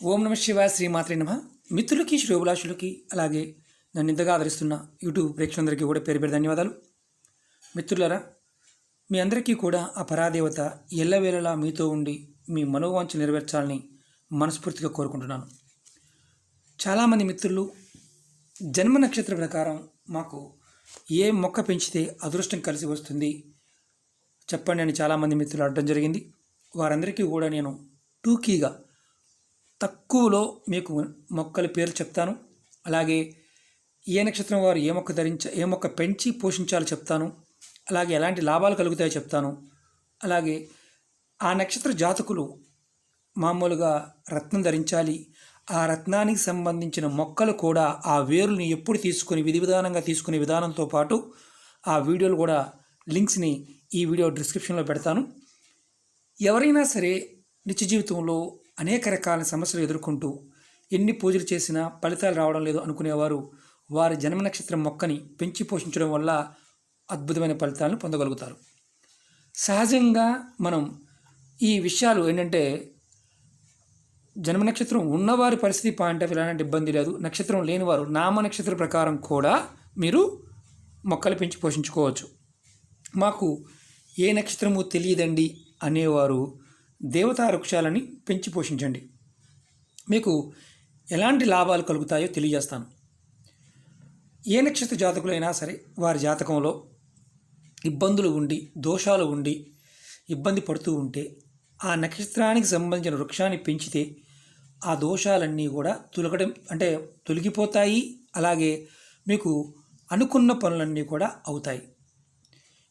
ఓం నమ శివ శ్రీమాత్రి నమ. మిత్రులకి శ్రేయోభిలాషులకి అలాగే నన్ను ఇంతగా ఆదరిస్తున్న యూట్యూబ్ ప్రేక్షకులందరికీ కూడా పేరు పేరు ధన్యవాదాలు. మిత్రులరా మీ అందరికీ కూడా ఆ పరాదేవత ఎల్లవేళలా మీతో ఉండి మీ మనోవాంఛ నెరవేర్చాలని మనస్ఫూర్తిగా కోరుకుంటున్నాను. చాలామంది మిత్రులు జన్మ నక్షత్ర ప్రకారం మాకు ఏ మొక్క పెంచితే అదృష్టం కలిసి వస్తుంది చెప్పండి అని చాలామంది మిత్రులు అడగడం జరిగింది. వారందరికీ కూడా నేను టూకీగా తక్కువలో మీకు మొక్కల పేర్లు చెప్తాను. అలాగే ఏ నక్షత్రం వారు ఏ మొక్క ధరించ ఏ మొక్క పెంచి పోషించాలో చెప్తాను. అలాగే ఎలాంటి లాభాలు కలుగుతాయో చెప్తాను. అలాగే ఆ నక్షత్ర జాతకులు మామూలుగా రత్నం ధరించాలి. ఆ రత్నానికి సంబంధించిన మొక్కలు కూడా ఆ వేరుని ఎప్పుడు తీసుకుని విధి విధానంగా తీసుకునే విధానంతో పాటు ఆ వీడియోలు కూడా లింక్స్ని ఈ వీడియో డిస్క్రిప్షన్లో పెడతాను. ఎవరైనా సరే నిత్య జీవితంలో అనేక రకాల సమస్యలు ఎదుర్కొంటూ ఎన్ని పూజలు చేసినా ఫలితాలు రావడం లేదు అనుకునేవారు. వారి జన్మ నక్షత్రం మొక్కని పెంచి పోషించడం వల్ల అద్భుతమైన ఫలితాలను పొందగలుగుతారు. సహజంగా మనం ఈ విషయాలు ఏంటంటే జన్మ నక్షత్రం ఉన్నవారి పరిస్థితి పాయింట్ ఆఫ్ ఎలాంటి ఇబ్బంది లేదు. నక్షత్రం లేనివారు నామ నక్షత్ర ప్రకారం కూడా మీరు మొక్కలు పెంచి పోషించుకోవచ్చు. మాకు ఏ నక్షత్రము తెలియదండి అనేవారు దేవతా వృక్షాలని పెంచి పోషించండి. మీకు ఎలాంటి లాభాలు కలుగుతాయో తెలియజేస్తాను. ఏ నక్షత్ర జాతకులైనా సరే వారి జాతకంలో ఇబ్బందులు ఉండి దోషాలు ఉండి ఇబ్బంది పడుతూ ఉంటే ఆ నక్షత్రానికి సంబంధించిన వృక్షాన్ని పెంచితే ఆ దోషాలన్నీ కూడా తొలగడం అంటే తొలగిపోతాయి. అలాగే మీకు అనుకున్న పనులన్నీ కూడా అవుతాయి.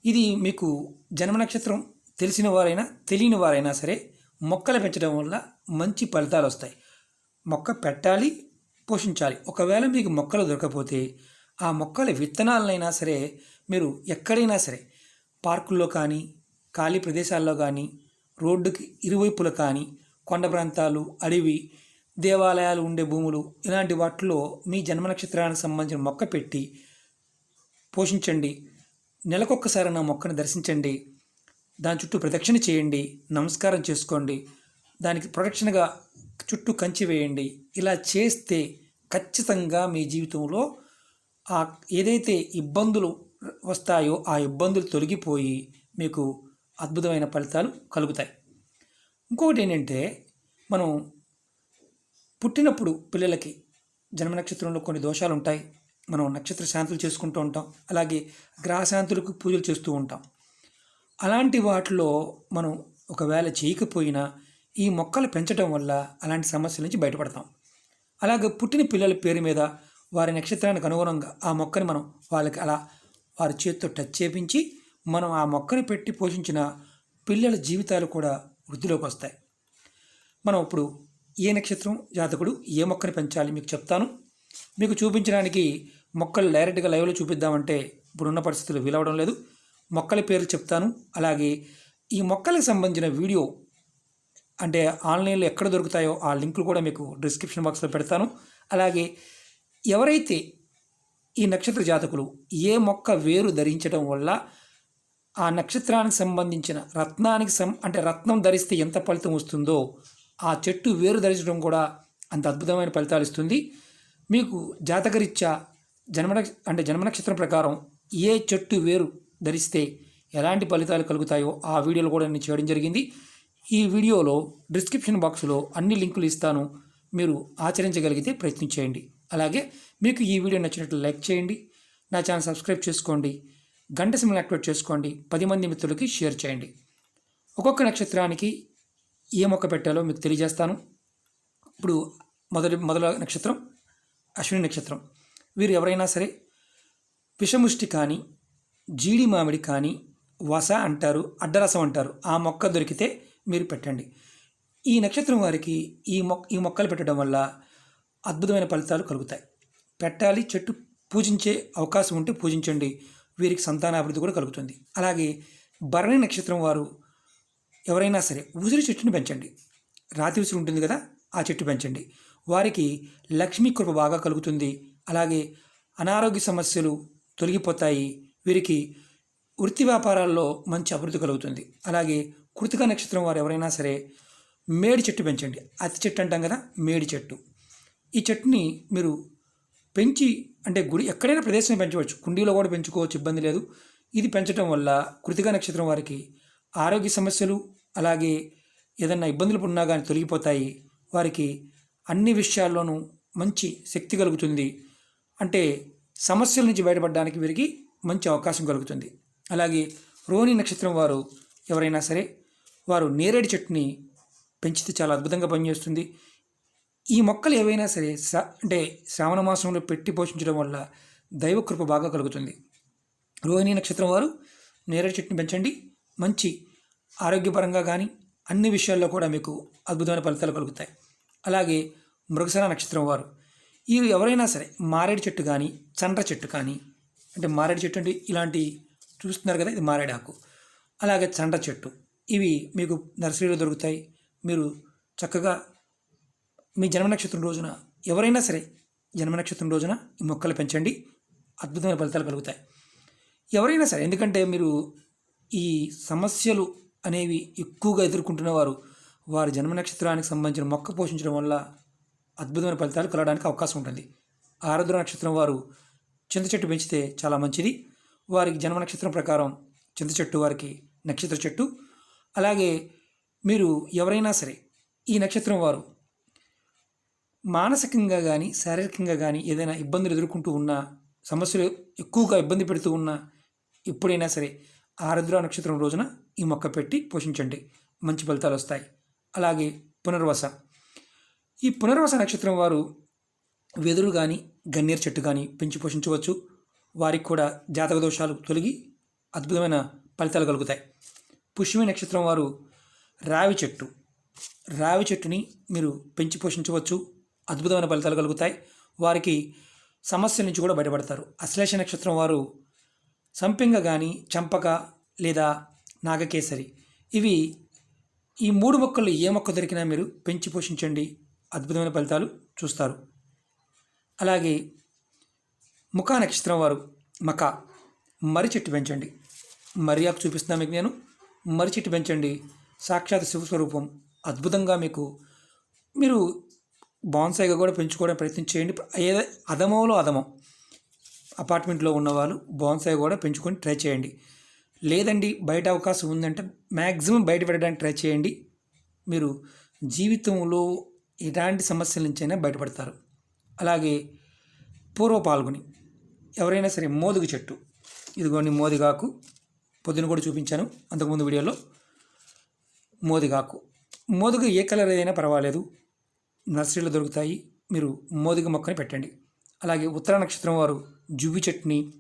ఇది మీకు జన్మ నక్షత్రం తెలిసిన వారైనా తెలియని వారైనా సరే మొక్కలు పెంచడం వల్ల మంచి ఫలితాలు వస్తాయి. మొక్క పెట్టాలి పోషించాలి. ఒకవేళ మీకు మొక్కలు దొరకపోతే ఆ మొక్కల విత్తనాలనైనా సరే మీరు ఎక్కడైనా సరే పార్కుల్లో కానీ ఖాళీ ప్రదేశాల్లో కానీ రోడ్డుకి ఇరువైపుల కానీ కొండ ప్రాంతాలు అడవి దేవాలయాలు ఉండే భూములు ఇలాంటి వాటిలో మీ జన్మ నక్షత్రానికి సంబంధించిన మొక్క పెట్టి పోషించండి. నెలకొక్కసారి నా మొక్కను దర్శించండి. దాని చుట్టూ ప్రదక్షిణ చేయండి నమస్కారం చేసుకోండి దానికి ప్రొటెక్షన్గా చుట్టూ కంచి వేయండి. ఇలా చేస్తే ఖచ్చితంగా మీ జీవితంలో ఆ ఏదైతే ఇబ్బందులు వస్తాయో ఆ ఇబ్బందులు తొలగిపోయి మీకు అద్భుతమైన ఫలితాలు కలుగుతాయి. ఇంకొకటి ఏంటంటే మనం పుట్టినప్పుడు పిల్లలకి జన్మ నక్షత్రంలో కొన్ని దోషాలు ఉంటాయి మనం నక్షత్ర శాంతులు చేసుకుంటూ ఉంటాం. అలాగే గ్రహ శాంతులకు పూజలు చేస్తూ ఉంటాం. అలాంటి వాటిలో మనం ఒకవేళ చేయకపోయినా ఈ మొక్కలు పెంచడం వల్ల అలాంటి సమస్యల నుంచి బయటపడతాం. అలాగే పుట్టిన పిల్లల పేరు మీద వారి నక్షత్రానికి అనుగుణంగా ఆ మొక్కని మనం వాళ్ళకి అలా వారి చేతితో టచ్ చేపించి మనం ఆ మొక్కని పెట్టి పోషించిన పిల్లల జీవితాలు కూడా వృద్ధిలోకి వస్తాయి. మనం ఇప్పుడు ఏ నక్షత్రం జాతకుడు ఏ మొక్కని పెంచాలి మీకు చెప్తాను. మీకు చూపించడానికి మొక్కలు డైరెక్ట్గా లైవ్లో చూపిద్దామంటే ఇప్పుడున్న పరిస్థితులు వీలవడం లేదు. మొక్కల పేర్లు చెప్తాను. అలాగే ఈ మొక్కలకు సంబంధించిన వీడియో అంటే ఆన్లైన్లో ఎక్కడ దొరుకుతాయో ఆ లింకులు కూడా మీకు డిస్క్రిప్షన్ బాక్స్లో పెడతాను. అలాగే ఎవరైతే ఈ నక్షత్ర జాతకులు ఏ మొక్క వేరు ధరించడం వల్ల ఆ నక్షత్రానికి సంబంధించిన రత్నానికి సం అంటే రత్నం ధరిస్తే ఎంత ఫలితం వస్తుందో ఆ చెట్టు వేరు ధరించడం కూడా అంత అద్భుతమైన ఫలితాలు ఇస్తుంది. మీకు జాతకరీత్యా జన్మ నక్ష- అంటే జన్మ నక్షత్రం ప్రకారం ఏ చెట్టు వేరు ధరిస్తే ఎలాంటి ఫలితాలు కలుగుతాయో ఆ వీడియోలు కూడా నేను చేయడం జరిగింది. ఈ వీడియోలో డిస్క్రిప్షన్ బాక్స్లో అన్ని లింకులు ఇస్తాను. మీరు ఆచరించగలిగితే ప్రయత్నం చేయండి. అలాగే మీకు ఈ వీడియో నచ్చినట్లు లైక్ చేయండి. నా ఛానల్ సబ్స్క్రైబ్ చేసుకోండి. గంట సిమ్లు యాక్టివేట్ చేసుకోండి. పది మంది మిత్రులకి షేర్ చేయండి. ఒక్కొక్క నక్షత్రానికి ఏ మొక్క పెట్టాలో మీకు తెలియజేస్తాను. ఇప్పుడు మొదటి మొదల నక్షత్రం అశ్విని నక్షత్రం. వీరు ఎవరైనా సరే విషముష్టి కానీ జీడి మామిడి కానీ వస అంటారు అడ్డరసం అంటారు ఆ మొక్క దొరికితే మీరు పెట్టండి. ఈ నక్షత్రం వారికి ఈ మొక్క ఈ మొక్కలు పెట్టడం వల్ల అద్భుతమైన ఫలితాలు కలుగుతాయి. పెట్టాలి చెట్టు పూజించే అవకాశం ఉంటే పూజించండి. వీరికి సంతానాభివృద్ధి కూడా కలుగుతుంది. అలాగే భరణి నక్షత్రం వారు ఎవరైనా సరే ఉసిరి చెట్టును పెంచండి. రాతి ఉసిరి ఉంటుంది కదా ఆ చెట్టు పెంచండి. వారికి లక్ష్మీ కృప బాగా కలుగుతుంది. అలాగే అనారోగ్య సమస్యలు తొలగిపోతాయి. వీరికి వృత్తి వ్యాపారాల్లో మంచి అభివృద్ధి కలుగుతుంది. అలాగే కృతిక నక్షత్రం వారు ఎవరైనా సరే మేడి చెట్టు పెంచండి. అతి చెట్టు అంటాం కదా మేడి చెట్టు. ఈ చెట్టుని మీరు పెంచి అంటే గుడి ఎక్కడైనా ప్రదేశం పెంచవచ్చు. కుండీలో కూడా పెంచుకోవచ్చు ఇబ్బంది లేదు. ఇది పెంచడం వల్ల కృతికా నక్షత్రం వారికి ఆరోగ్య సమస్యలు అలాగే ఏదన్నా ఇబ్బందులు ఉన్నా కానీ తొలగిపోతాయి. వారికి అన్ని విషయాల్లోనూ మంచి శక్తి కలుగుతుంది. అంటే సమస్యల నుంచి బయటపడడానికి వీరికి మంచి అవకాశం కలుగుతుంది. అలాగే రోహిణి నక్షత్రం వారు ఎవరైనా సరే వారు నేరేడు చెట్టుని పెంచితే చాలా అద్భుతంగా పనిచేస్తుంది. ఈ మొక్కలు ఏవైనా సరే స అంటే శ్రావణ మాసంలో పెట్టి పోషించడం వల్ల దైవకృప బాగా కలుగుతుంది. రోహిణి నక్షత్రం వారు నేరేడు చెట్టుని పెంచండి. మంచి ఆరోగ్యపరంగా కానీ అన్ని విషయాల్లో కూడా మీకు అద్భుతమైన ఫలితాలు కలుగుతాయి. అలాగే మృగశిర నక్షత్రం వారు ఈ ఎవరైనా సరే మారేడు చెట్టు కానీ చండ్ర చెట్టు కానీ అంటే మారేడు చెట్టు అంటే ఇలాంటి చూస్తున్నారు కదా ఇది మారేడు ఆకు. అలాగే చండ చెట్టు. ఇవి మీకు నర్సరీలో దొరుకుతాయి. మీరు చక్కగా మీ జన్మ నక్షత్రం రోజున ఎవరైనా సరే జన్మ నక్షత్రం రోజున ఈ మొక్కలు పెంచండి. అద్భుతమైన ఫలితాలు కలుగుతాయి. ఎవరైనా సరే ఎందుకంటే మీరు ఈ సమస్యలు అనేవి ఎక్కువగా ఎదుర్కొంటున్న వారు వారి జన్మ నక్షత్రానికి సంబంధించిన మొక్క పోషించడం వల్ల అద్భుతమైన ఫలితాలు కలగడానికి అవకాశం ఉంటుంది. ఆరుద్ర నక్షత్రం వారు చింత చెట్టు పెంచితే చాలా మంచిది. వారికి జన్మ నక్షత్రం ప్రకారం చింత చెట్టు వారికి నక్షత్ర చెట్టు. అలాగే మీరు ఎవరైనా సరే ఈ నక్షత్రం వారు మానసికంగా కానీ శారీరకంగా కానీ ఏదైనా ఇబ్బందులు ఎదుర్కొంటూ ఉన్నా సమస్యలు ఎక్కువగా ఇబ్బంది పెడుతూ ఉన్నా ఎప్పుడైనా సరే ఆరుద్ర నక్షత్రం రోజున ఈ మొక్క పెట్టి పోషించండి. మంచి ఫలితాలు వస్తాయి. అలాగే పునర్వస. ఈ పునర్వస నక్షత్రం వారు వెదురు కానీ గన్నేరు చెట్టు కానీ పెంచి పోషించవచ్చు. వారికి కూడా జాతక దోషాలు తొలగి అద్భుతమైన ఫలితాలు కలుగుతాయి. పుష్యమి నక్షత్రం వారు రావి చెట్టు. రావి చెట్టుని మీరు పెంచి పోషించవచ్చు. అద్భుతమైన ఫలితాలు కలుగుతాయి. వారికి సమస్యల నుంచి కూడా బయటపడతారు. అశ్లేష నక్షత్రం వారు సంపింగ కానీ చంపక లేదా నాగకేసరి. ఇవి ఈ మూడు మొక్కలు ఏ మొక్క దొరికినా మీరు పెంచి పోషించండి. అద్భుతమైన ఫలితాలు చూస్తారు. అలాగే ముఖా నక్షత్రం వారు మక మర్రి చెట్టు పెంచండి. మర్రి ఆకు మీకు నేను. మర్రి చెట్టు పెంచండి. సాక్షాత్ శివస్వరూపం అద్భుతంగా మీకు మీరు బాన్సాయిగా కూడా పెంచుకోవడానికి ప్రయత్నం చేయండి. ఏదో అదమంలో అదమం అపార్ట్మెంట్లో ఉన్నవాళ్ళు బాన్సాయి కూడా పెంచుకొని ట్రై చేయండి. లేదండి బయట అవకాశం ఉందంటే మ్యాక్సిమం బయట పెట్టడానికి ట్రై చేయండి. మీరు జీవితంలో ఎలాంటి సమస్యల నుంచైనా బయటపడతారు. అలాగే పూర్వ పాల్గొని ఎవరైనా సరే మోదుగు చెట్టు. ఇదిగోండి మోదిగాకు. పొద్దున కూడా చూపించాను. అంతకుముందు వీడియోలో మోదిగాకు. మోదుగు ఏ కలర్ అయినా పర్వాలేదు. నర్సరీలో దొరుకుతాయి. మీరు మోదుగు మొక్కని పెట్టండి. అలాగే ఉత్తర నక్షత్రం వారు జువ్వి చెట్టుని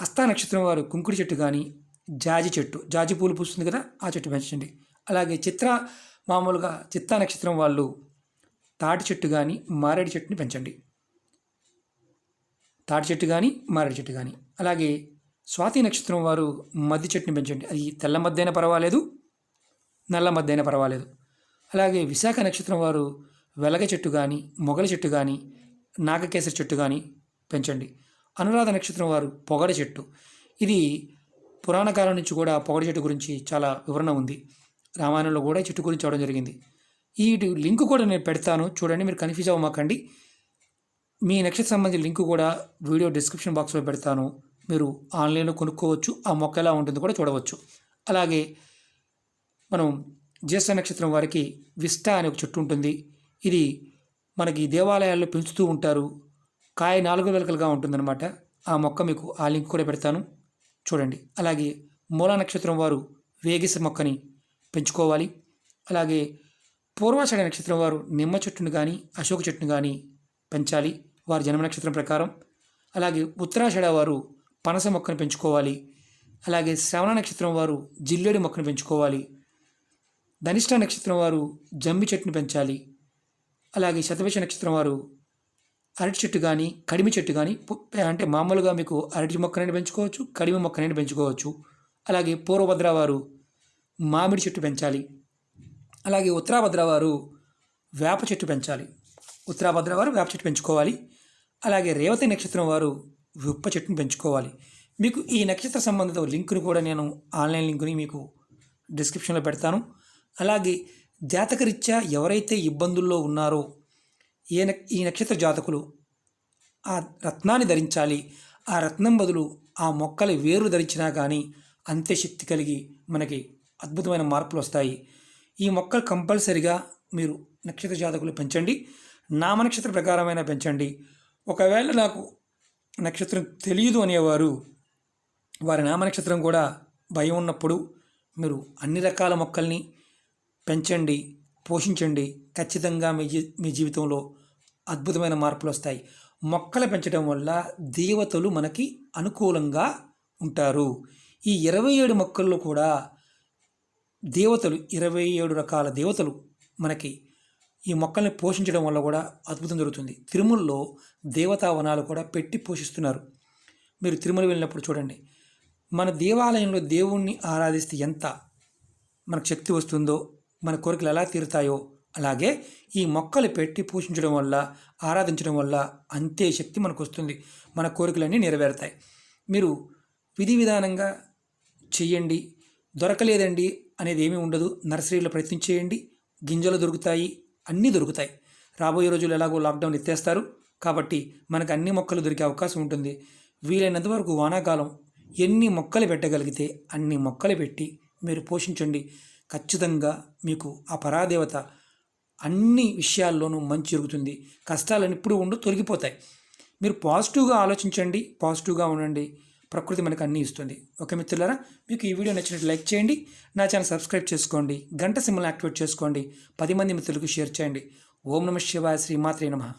అస్తా నక్షత్రం వారు కుంకుడి చెట్టు కానీ జాజి చెట్టు. జాజి పూలు పూస్తుంది కదా ఆ చెట్టు పెంచండి. అలాగే చిత్ర మామూలుగా చిత్తా నక్షత్రం వాళ్ళు తాటి చెట్టు కానీ మారేడు చెట్టుని పెంచండి. తాటి చెట్టు కానీ మారేడు చెట్టు కానీ అలాగే స్వాతి నక్షత్రం వారు మద్ది చెట్టుని పెంచండి. అది తెల్ల మద్ది అయినా పర్వాలేదు నల్ల మద్ది అయినా పర్వాలేదు. అలాగే విశాఖ నక్షత్రం వారు వెలగ చెట్టు కానీ మొగల చెట్టు కానీ నాగకేసరి చెట్టు కానీ పెంచండి. అనురాధ నక్షత్రం వారు పొగడ చెట్టు. ఇది పురాణ కాలం నుంచి కూడా పొగడ చెట్టు గురించి చాలా వివరణ ఉంది. రామాయణంలో కూడా చెట్టు గురించి చూడడం జరిగింది. ఈ లింక్ కూడా నేను పెడతాను. చూడండి మీరు కన్ఫ్యూజ్ అవ్వమాకండి. మీ నక్షత్ర సంబంధించిన లింక్ కూడా వీడియో డిస్క్రిప్షన్ బాక్స్లో పెడతాను. మీరు ఆన్లైన్లో కొనుక్కోవచ్చు ఆ మొక్క ఎలా ఉంటుందో కూడా చూడవచ్చు. అలాగే మనం జ్యేష్ఠ నక్షత్రం వారికి విస్టా అనే ఒక చెట్టు ఉంటుంది. ఇది మనకి దేవాలయాల్లో పెంచుతూ ఉంటారు. కాయ నాలుగు వెలకలుగా ఉంటుందన్నమాట. ఆ మొక్క మీకు ఆ లింక్ కూడా పెడతాను. చూడండి. అలాగే మూలా నక్షత్రం వారు వేగిస మొక్కని పెంచుకోవాలి. అలాగే పూర్వాషాఢ నక్షత్రం వారు నిమ్మ చెట్టును కానీ అశోక చెట్టును కానీ పెంచాలి. వారి జన్మ నక్షత్రం ప్రకారం. అలాగే ఉత్తరాషాఢ వారు పనస మొక్కను పెంచుకోవాలి. అలాగే శ్రవణ నక్షత్రం వారు జిల్లేడు మొక్కను పెంచుకోవాలి. ధనిష్ట నక్షత్రం వారు జమ్మి చెట్టును పెంచాలి. అలాగే శతభిష నక్షత్రం వారు అరటి చెట్టు కానీ కడిమి చెట్టు కానీ అంటే మామూలుగా మీకు అరటి మొక్కనైనా పెంచుకోవచ్చు కడిమి మొక్కనైనా పెంచుకోవచ్చు. అలాగే పూర్వభద్ర వారు మామిడి చెట్టు పెంచాలి. అలాగే ఉత్తరాభద్ర వారు వేప చెట్టు పెంచాలి. ఉత్తరాభద్ర వారు వేప చెట్టు పెంచుకోవాలి. అలాగే రేవతి నక్షత్రం వారు విప్ప చెట్టును పెంచుకోవాలి. మీకు ఈ నక్షత్ర సంబంధిత లింకును కూడా నేను ఆన్లైన్ లింకుని మీకు డిస్క్రిప్షన్లో పెడతాను. అలాగే జాతకరీత్యా ఎవరైతే ఇబ్బందుల్లో ఉన్నారో ఏ ఈ నక్షత్ర జాతకులు ఆ రత్నాన్ని ధరించాలి. ఆ రత్నం బదులు ఆ మొక్కల వేరు ధరించినా కానీ అంతే శక్తి కలిగి మనకి అద్భుతమైన మార్పులు వస్తాయి. ఈ మొక్కలు కంపల్సరిగా మీరు నక్షత్ర జాతకులు పెంచండి. నామ నక్షత్ర ప్రకారమైన పెంచండి. ఒకవేళ నాకు నక్షత్రం తెలియదు అనేవారు వారి నామ నక్షత్రం కూడా భయం ఉన్నప్పుడు మీరు అన్ని రకాల మొక్కల్ని పెంచండి పోషించండి. ఖచ్చితంగా మీ జీ మీ జీవితంలో అద్భుతమైన మార్పులు వస్తాయి. మొక్కలు పెంచడం వల్ల దేవతలు మనకి అనుకూలంగా ఉంటారు. ఈ ఇరవై ఏడు మొక్కల్లో కూడా దేవతలు ఇరవై ఏడు రకాల దేవతలు మనకి ఈ మొక్కల్ని పోషించడం వల్ల కూడా అద్భుతం జరుగుతుంది. తిరుమలలో దేవతావనాలు కూడా పెట్టి పోషిస్తున్నారు. మీరు తిరుమల వెళ్ళినప్పుడు చూడండి. మన దేవాలయంలో దేవుణ్ణి ఆరాధిస్తే ఎంత మనకు శక్తి వస్తుందో మన కోరికలు ఎలా తీరుతాయో అలాగే ఈ మొక్కలు పెట్టి పోషించడం వల్ల ఆరాధించడం వల్ల అంతే శక్తి మనకు వస్తుంది. మన కోరికలన్నీ నెరవేరుతాయి. మీరు విధి విధానంగా చెయ్యండి. దొరకలేదండి అనేది ఏమీ ఉండదు. నర్సరీలో ప్రయత్నం చేయండి. గింజలు దొరుకుతాయి. అన్నీ దొరుకుతాయి. రాబోయే రోజులు ఎలాగో లాక్డౌన్ ఎత్తేస్తారు. కాబట్టి మనకు అన్ని మొక్కలు దొరికే అవకాశం ఉంటుంది. వీలైనంత వరకు వానాకాలం ఎన్ని మొక్కలు పెట్టగలిగితే అన్ని మొక్కలు పెట్టి మీరు పోషించండి. ఖచ్చితంగా మీకు ఆ పరాదేవత అన్ని విషయాల్లోనూ మంచి జరుగుతుంది. కష్టాలను ఇప్పుడు ఉండు తొలగిపోతాయి. మీరు పాజిటివ్గా ఆలోచించండి. పాజిటివ్గా ఉండండి. ప్రకృతి మనకు అన్నీ ఇస్తుంది. ఓకే మిత్రులారా? మీకు ఈ వీడియో నచ్చినట్టు లైక్ చేయండి. నా ఛానల్ సబ్స్క్రైబ్ చేసుకోండి. గంట సింబల్ యాక్టివేట్ చేసుకోండి. పది మంది మిత్రులకు షేర్ చేయండి. ఓం నమ శివాయ శ్రీమాత్రే నమః.